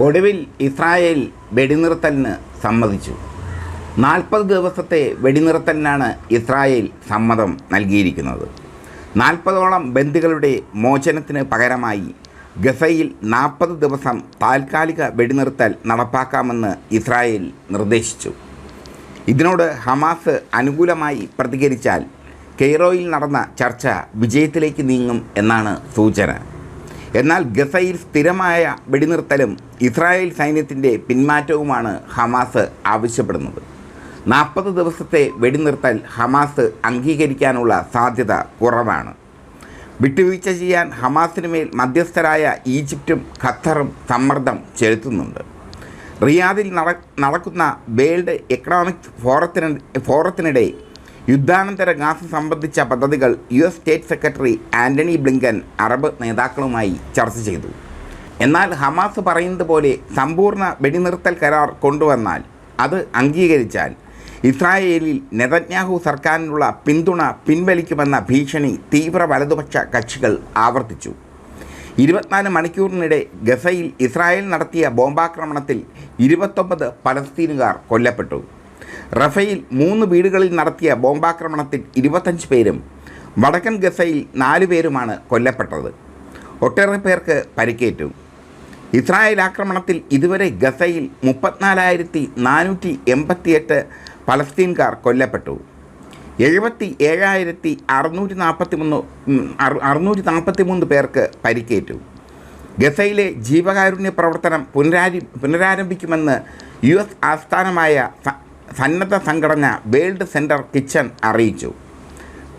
ഒടുവിൽ ഇസ്രായേൽ വെടിനിർത്തലിന് സമ്മതിച്ചു. നാൽപ്പത് ദിവസത്തെ വെടിനിർത്തലിനാണ് ഇസ്രായേൽ സമ്മതം നൽകിയിരിക്കുന്നത്. നാൽപ്പതോളം ബന്ദികളുടെ മോചനത്തിന് പകരമായി ഗസയിൽ നാൽപ്പത് ദിവസം താൽക്കാലിക വെടിനിർത്തൽ നടപ്പാക്കാമെന്ന് ഇസ്രായേൽ നിർദ്ദേശിച്ചു. ഇതിനോട് ഹമാസ് അനുകൂലമായി പ്രതികരിച്ചാൽ കെയ്റോയിൽ നടന്ന ചർച്ച വിജയത്തിലേക്ക് നീങ്ങും എന്നാണ് സൂചന. എന്നാൽ ഗസയിൽ സ്ഥിരമായ വെടിനിർത്തലും ഇസ്രായേൽ സൈന്യത്തിന്റെ പിന്മാറ്റവുമാണ് ഹമാസ് ആവശ്യപ്പെടുന്നത്. നാൽപ്പത് ദിവസത്തെ വെടിനിർത്തൽ ഹമാസ് അംഗീകരിക്കാനുള്ള സാധ്യത കുറവാണ്. വിട്ടുവീഴ്ച ചെയ്യാൻ ഹമാസിന് മേൽ മധ്യസ്ഥരായ ഈജിപ്തും ഖത്തറും സമ്മർദ്ദം ചെലുത്തുന്നുണ്ട്. റിയാദിൽ നട നടക്കുന്ന വേൾഡ് എക്കണോമിക് ഫോറത്തിന് ഫോറത്തിനിടെ യുദ്ധാനന്തര ഗാസ സംബന്ധിച്ച പദ്ധതികൾ U S state secretary Antony Blinken Arab നേതാക്കളുമായി ചർച്ച ചെയ്തു. എന്നാൽ ഹമാസ് പറയുന്നത് പോലെ സമ്പൂർണ വെടിനിർത്തൽ കരാർ കൊണ്ടുവന്നാൽ അത് അംഗീകരിച്ചാൽ ഇസ്രായേലിൽ നെതന്യാഹു സർക്കാരിനുള്ള പിന്തുണ പിൻവലിക്കുമെന്ന ഭീഷണി തീവ്ര വലതുപക്ഷ കക്ഷികൾ ആവർത്തിച്ചു. ഇരുപത്തിനാല് മണിക്കൂറിനിടെ ഗസയിൽ ഇസ്രായേൽ നടത്തിയ ബോംബാക്രമണത്തിൽ ഇരുപത്തൊമ്പത് പലസ്തീനുകാർ കൊല്ലപ്പെട്ടു. റഫയിൽ മൂന്ന് വീടുകളിൽ നടത്തിയ ബോംബാക്രമണത്തിൽ ഇരുപത്തഞ്ച് പേരും വടക്കൻ ഗസയിൽ നാലു പേരുമാണ് കൊല്ലപ്പെട്ടത്. ഒട്ടേറെ പേർക്ക് പരിക്കേറ്റു. ഇസ്രായേൽ ആക്രമണത്തിൽ ഇതുവരെ ഗസയിൽ മുപ്പത്തിനാലായിരത്തി നാനൂറ്റി എൺപത്തിയെട്ട് പലസ്തീൻകാർ കൊല്ലപ്പെട്ടു. എഴുപത്തി ഏഴായിരത്തി അറുന്നൂറ്റി നാൽപ്പത്തി മൂന്ന് അറുന്നൂറ്റി നാൽപ്പത്തി മൂന്ന് പേർക്ക് പരിക്കേറ്റു. ഗസയിലെ ജീവകാരുണ്യ പ്രവർത്തനം പുനരാരി പുനരാരംഭിക്കുമെന്ന് യു എസ് ആസ്ഥാനമായ സന്നദ്ധ സംഘടന വേൾഡ് സെന്റർ കിച്ചൺ അറിയിച്ചു.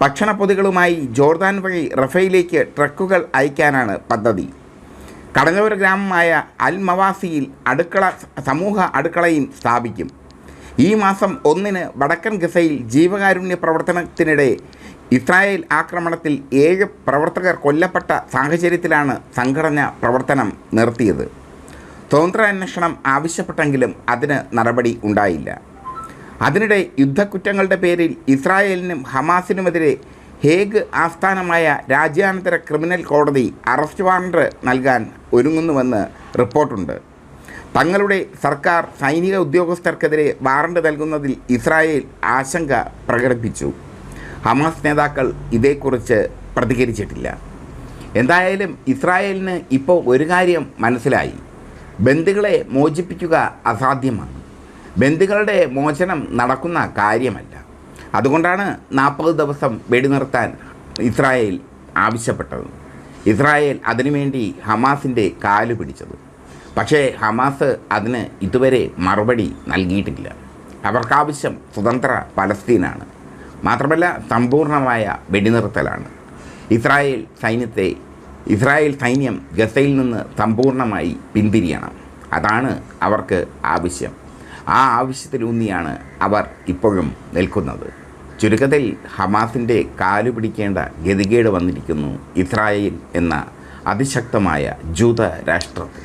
ഭക്ഷണപ്പൊതികളുമായി ജോർദാൻ വഴി റഫയിലേക്ക് ട്രക്കുകൾ അയക്കാനാണ് പദ്ധതി. കടലോര ഗ്രാമമായ അൽ മവാസിയിൽ അടുക്കള സമൂഹ അടുക്കളയും സ്ഥാപിക്കും. ഈ മാസം ഒന്നിന് വടക്കൻ ഗസയിൽ ജീവകാരുണ്യ പ്രവർത്തനത്തിനിടെ ഇസ്രായേൽ ആക്രമണത്തിൽ ഏഴ് പ്രവർത്തകർ കൊല്ലപ്പെട്ട സാഹചര്യത്തിലാണ് സംഘടന പ്രവർത്തനം നിർത്തിയത്. സ്വതന്ത്ര അന്വേഷണം ആവശ്യപ്പെട്ടെങ്കിലും അതിന് നടപടി ഉണ്ടായില്ല. അതിനിടെ യുദ്ധക്കുറ്റങ്ങളുടെ പേരിൽ ഇസ്രായേലിനും ഹമാസിനുമെതിരെ ഹേഗ് ആസ്ഥാനമായ രാജ്യാന്തര ക്രിമിനൽ കോടതി അറസ്റ്റ് വാറണ്ട് നൽകാൻ ഒരുങ്ങുന്നുവെന്ന് റിപ്പോർട്ടുണ്ട്. തങ്ങളുടെ സർക്കാർ സൈനിക ഉദ്യോഗസ്ഥർക്കെതിരെ വാറണ്ട് നൽകുന്നതിൽ ഇസ്രായേൽ ആശങ്ക പ്രകടിപ്പിച്ചു. ഹമാസ് നേതാക്കൾ ഇതേക്കുറിച്ച് പ്രതികരിച്ചിട്ടില്ല. എന്തായാലും ഇസ്രായേലിന് ഇപ്പോൾ ഒരു കാര്യം മനസ്സിലായി. ബന്ധുക്കളെ മോചിപ്പിക്കുക അസാധ്യമാണ്. ബന്ദികളുടെ മോചനം നടക്കുന്ന കാര്യമല്ല. അതുകൊണ്ടാണ് നാൽപ്പത് ദിവസം വെടിനിർത്താൻ ഇസ്രായേൽ ആവശ്യപ്പെട്ടത്. ഇസ്രായേൽ അതിനുവേണ്ടി ഹമാസിന്റെ കാൽ പിടിച്ചത്. പക്ഷേ ഹമാസ് അതിന് ഇതുവരെ മറുപടി നൽകിയിട്ടില്ല. അവർക്കാവശ്യം സ്വതന്ത്ര പലസ്തീനാണ്. മാത്രമല്ല സമ്പൂർണമായ വെടിനിർത്തലാണ് ഇസ്രായേൽ സൈന്യത്തെ ഇസ്രായേൽ സൈന്യം ഗസയിൽ നിന്ന് സമ്പൂർണമായി പിന്തിരിയണം. അതാണ് അവർക്ക് ആവശ്യം. ആ ആവശ്യത്തിലൂന്നിയാണ് അവർ ഇപ്പോഴും നിൽക്കുന്നത്. ചുരുക്കത്തിൽ ഹമാസിന്റെ കാലു പിടിക്കേണ്ട ഗതികേട് വന്നിരിക്കുന്നു ഇസ്രായേൽ എന്ന അതിശക്തമായ ജൂത രാഷ്ട്രത്തിൽ.